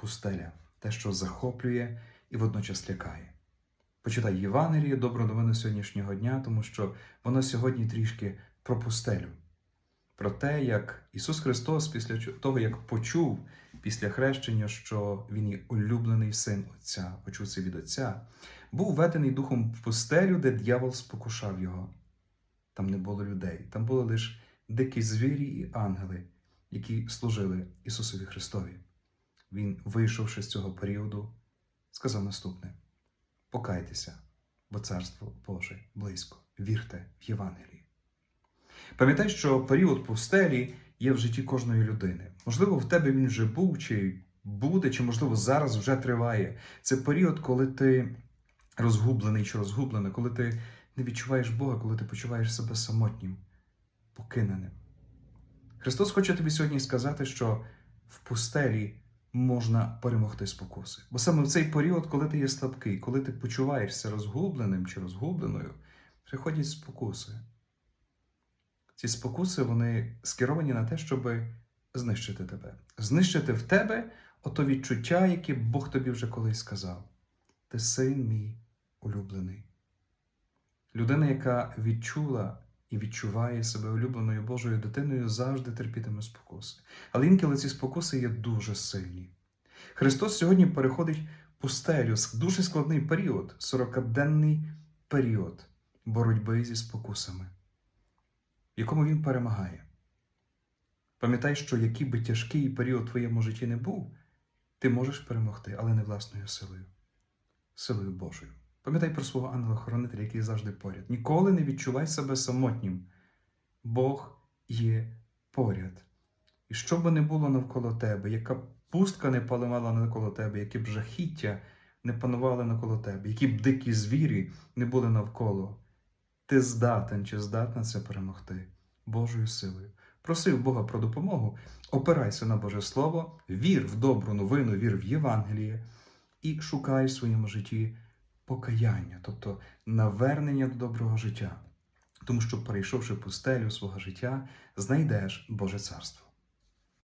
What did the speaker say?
пустеля, те, що захоплює і водночас лякає. Почитай Євангеліє, добру новину сьогоднішнього дня, тому що воно сьогодні трішки про пустелю, про те, як Ісус Христос, після того, як почув після хрещення, що Він є улюблений син Отця, почув це від Отця, був введений духом в пустелю, де дьявол спокушав його. Там не було людей, там були лише дикі звірі і ангели, які служили Ісусові Христові. Він, вийшовши з цього періоду, сказав наступне: Покайтеся, бо Царство Боже близько, вірте в Євангелії. Пам'ятай, що період пустелі є в житті кожної людини. Можливо, в тебе він вже був, чи буде, чи, можливо, зараз вже триває. Це період, коли ти розгублений чи розгублена, коли ти не відчуваєш Бога, коли ти почуваєш себе самотнім, покиненим. Христос хоче тобі сьогодні сказати, що в пустелі можна перемогти спокуси. Бо саме в цей період, коли ти є слабкий, коли ти почуваєшся розгубленим чи розгубленою, приходять спокуси. Ці спокуси вони скеровані на те, щоб знищити тебе, знищити в тебе ото відчуття, яке Бог тобі вже колись сказав. Ти син мій улюблений. Людина, яка відчула і відчуває себе улюбленою Божою дитиною, завжди терпітиме спокуси. Але інколи ці спокуси є дуже сильні. Христос сьогодні переходить пустелю, дуже складний період, 40-денний період боротьби зі спокусами, в якому він перемагає. Пам'ятай, що який би тяжкий період в твоєму житті не був, ти можеш перемогти, але не власною силою, силою Божою. Пам'ятай про свого ангела-хоронителя, який завжди поряд. Ніколи не відчувай себе самотнім. Бог є поряд. І що би не було навколо тебе, яка пустка не паливала навколо тебе, які б жахіття не панували навколо тебе, які б дикі звірі не були навколо, ти здатен чи здатна це перемогти Божою силою. Проси в Бога про допомогу, опирайся на Боже Слово, вір в добру новину, вір в Євангеліє і шукай в своєму житті покаяння, тобто навернення до доброго життя. Тому що, перейшовши пустелю свого життя, знайдеш Боже царство.